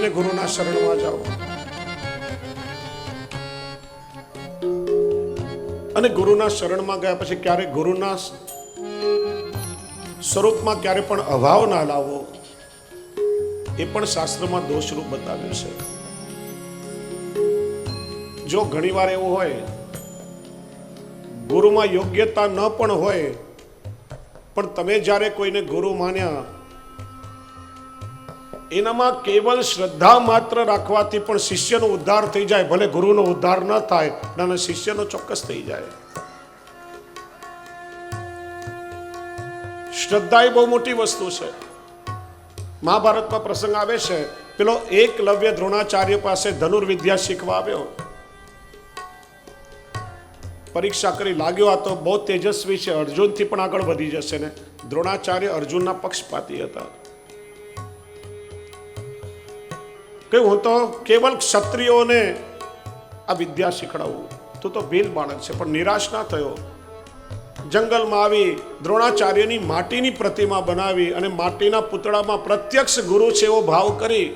થઈને ગુરુના શરણમાં જાઓ. અને ગુરુના શરણમાં ગયા પછી ક્યારે ગુરુના સ્વરૂપમાં ક્યારે પણ અભાવ ના લાવો, એ પણ શાસ્ત્રમાં દોષરૂપ બતાવ્યું છે. જો ઘણીવાર એવું હોય, ગુરુમાં યોગ્યતા ન પણ હોય, પણ તમે જ્યારે કોઈને ગુરુ માન્યા એનામાં કેવલ શ્રદ્ધા માત્ર રાખવાથી પણ શિષ્યનો ઉદ્ધાર થઈ જાય, ભલે ગુરુનો ઉદ્ધાર ન થાય પણ શિષ્યનો ચોક્કસ થઈ જાય. શ્રદ્ધા એ બહુ મોટી વસ્તુ છે. મહાભારતમાં પ્રસંગ આવે છે, પેલો એકલવ્ય દ્રોણાચાર્ય પાસે ધનુર્વિદ્યા શીખવા આવ્યો. પરીક્ષા કરી લાગ્યો, આ તો બહુ તેજસ્વી છે, અર્જુનથી પણ આગળ વધી જશે ને. દ્રોણાચાર્ય અર્જુનના પક્ષપાતી હતા. કે હું તો કેવલ ક્ષત્રિયોને આ વિદ્યા શીખડાવું. તું તો ભીલ બાળક છે, પણ નિરાશ ના થયો. જંગલમાં આવી દ્રોણાચાર્યની માટીની પ્રતિમા બનાવી અને માટીના પુતળામાં પ્રત્યક્ષ ગુરુ છે એવો ભાવ કરી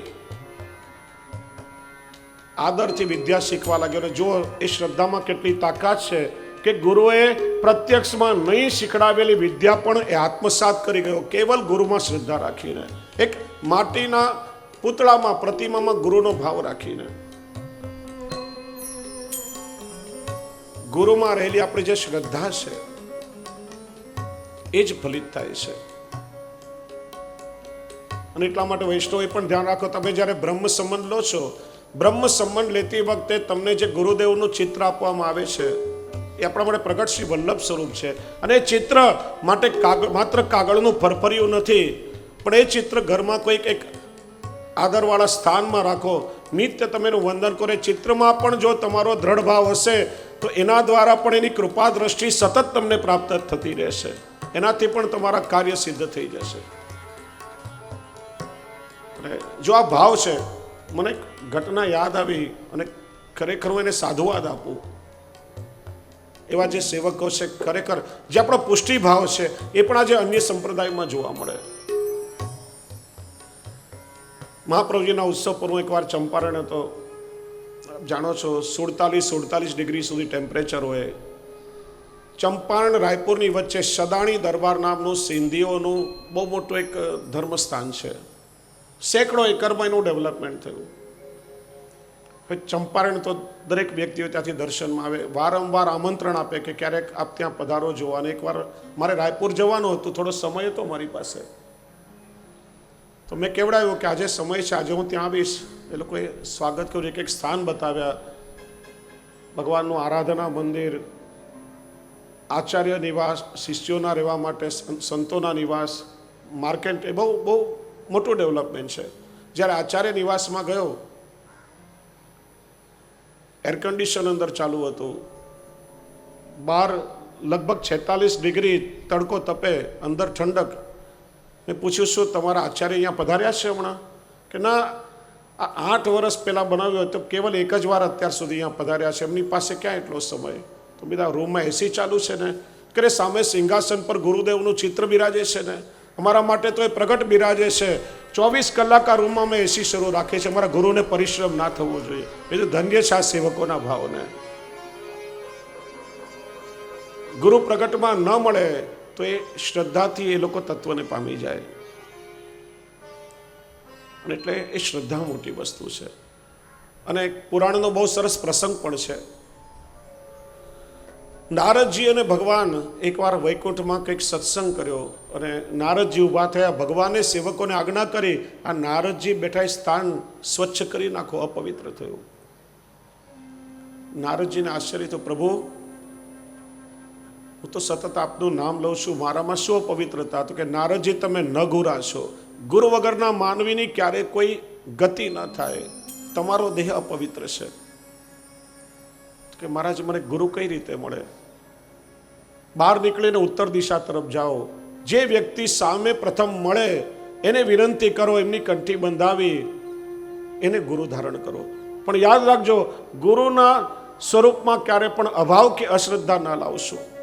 આદરથી વિદ્યા શીખવા લાગ્યો અને જો એ શ્રદ્ધામાં કેટલી તાકાત છે કે ગુરુએ પ્રત્યક્ષમાં નહીં શીખડાવેલી વિદ્યા પણ એ આત્મસાત કરી ગયો. કેવલ ગુરુમાં શ્રદ્ધા રાખીને. એક માટીના પૂતળામાં પ્રતિમામાં ગુરુનો ભાવ રાખીને. ગુરુમાં રહેલી આપણી જે શ્રદ્ધા છે, એ જ ફલિત થાય છે. અને એટલા માટે વૈષ્ણવે પણ ધ્યાન રાખો, તમે જ્યારે બ્રહ્મ સંબંધ લો છો, બ્રહ્મ સંબંધ લેતી વખતે તમને જે ગુરુદેવનું ચિત્ર આપવામાં આવે છે, એ આપણા માટે પ્રગટ શ્રી વલ્લભ સ્વરૂપ છે. અને એ ચિત્ર માટે કાગળ માત્ર કાગળનું ફરફર્યું નથી, પણ એ ચિત્ર ઘરમાં કોઈક એક આદરવાળા સ્થાનમાં રાખો. નિત્ય તમે એનું વંદન કરો. ચિત્રમાં પણ જો તમારો દ્રઢ ભાવ હશે, તો એના દ્વારા પણ એની કૃપા દ્રષ્ટિ સતત તમને પ્રાપ્ત થતી રહેશે. એનાથી પણ તમારા કાર્ય સિદ્ધ થઈ જશે. જો આ ભાવ છે, મને ઘટના યાદ આવી અને ખરેખર હું એને સાધુવાદ આપું. એવા જે સેવકો છે, ખરેખર જે આપણો પુષ્ટિ ભાવ છે, એ પણ આજે અન્ય સંપ્રદાયમાં જોવા મળે. મહાપ્રભુજીના ઉત્સવ પર એકવાર ચંપારણ હતો. જાણો છો, સુડતાલીસ સુડતાલીસ ડિગ્રી સુધી ટેમ્પરેચર હોય. ચંપારણ રાયપુરની વચ્ચે સદાણી દરબાર નામનું સિંધીઓનું બહુ મોટું એક ધર્મસ્થાન છે. સેંકડો એકરમાં એનું ડેવલપમેન્ટ થયું. ચંપારણ તો દરેક વ્યક્તિઓ ત્યાંથી દર્શનમાં આવે. વારંવાર આમંત્રણ આપે કે ક્યારેક આપ ત્યાં પધારો જોવાને એકવાર મારે રાયપુર જવાનું હતું, થોડો સમય હતો મારી પાસે. તો મેં કેવડાવ્યું કે આજે સમય છે, આજે હું ત્યાં આવીશ. એ લોકોએ સ્વાગત કર્યું એક એક સ્થાન બતાવ્યા. ભગવાનનું આરાધના મંદિર, આચાર્ય નિવાસ, શિષ્યોના રહેવા માટે સંતોના નિવાસ, માર્કેટ, એ બહુ બહુ મોટું ડેવલપમેન્ટ છે. જ્યારે આચાર્ય નિવાસમાં ગયો એર કન્ડિશન અંદર ચાલુ હતું. બહાર લગભગ છેતાલીસ ડિગ્રી તડકો તપે, અંદર ઠંડક. મેં પૂછ્યું, શું તમારા આચાર્ય અહીંયા પધાર્યા છે હમણાં? કે, ના, આ આઠ વર્ષ પહેલાં બનાવ્યો તો કેવલ એક જ વાર અત્યાર સુધી અહીંયા પધાર્યા છે. એમની પાસે ક્યાં એટલો સમય? તો બધા રૂમમાં એસી ચાલુ છે ને. કે સામે સિંહાસન પર ગુરુદેવનું ચિત્ર બિરાજે છે ને. અમારા માટે તો એ પ્રગટ બિરાજે છે. ચોવીસ કલાક આ રૂમમાં અમે એસી શરૂ રાખીએ છીએ. અમારા ગુરુને પરિશ્રમ ના થવો જોઈએ. એ તો ધન્ય છે આ સેવકોના ભાવને. ગુરુ પ્રગટમાં ન મળે તો એ શ્રદ્ધાથી એ લોકો તત્વને પામી જાય. એટલે એ શ્રદ્ધા મોટી વસ્તુ છે. અને પુરાણનો બહુ સરસ પ્રસંગ પણ છે. નારદજી અને ભગવાન એકવાર વૈકુંઠમાં કંઈક સત્સંગ કર્યો અને નારદજી ઊભા થયા. ભગવાને સેવકોને આજ્ઞા કરી, આ નારદજી બેઠા સ્થાન સ્વચ્છ કરી નાખો, અપવિત્ર થયું. નારદજીને આશ્ચર્ય થયું, પ્રભુ હું તો સતત આપનું નામ લઉં છું, મારામાં શું અપવિત્રતા? તો કે નારદજી, તમે ન છો ગુરુ વગરના માનવીની ક્યારેય કોઈ ગતિ ન થાય. તમારો દેહ અપવિત્ર છે. કે મહારાજ, મને ગુરુ કઈ રીતે મળે? બહાર નીકળીને ઉત્તર દિશા તરફ જાઓ. જે વ્યક્તિ સામે પ્રથમ મળે, એને વિનંતી કરો, એમની કંઠી બંધાવી, એને ગુરુ ધારણ કરો. પણ યાદ રાખજો, ગુરુના સ્વરૂપમાં ક્યારે પણ અભાવ કે અશ્રદ્ધા ના લાવશો.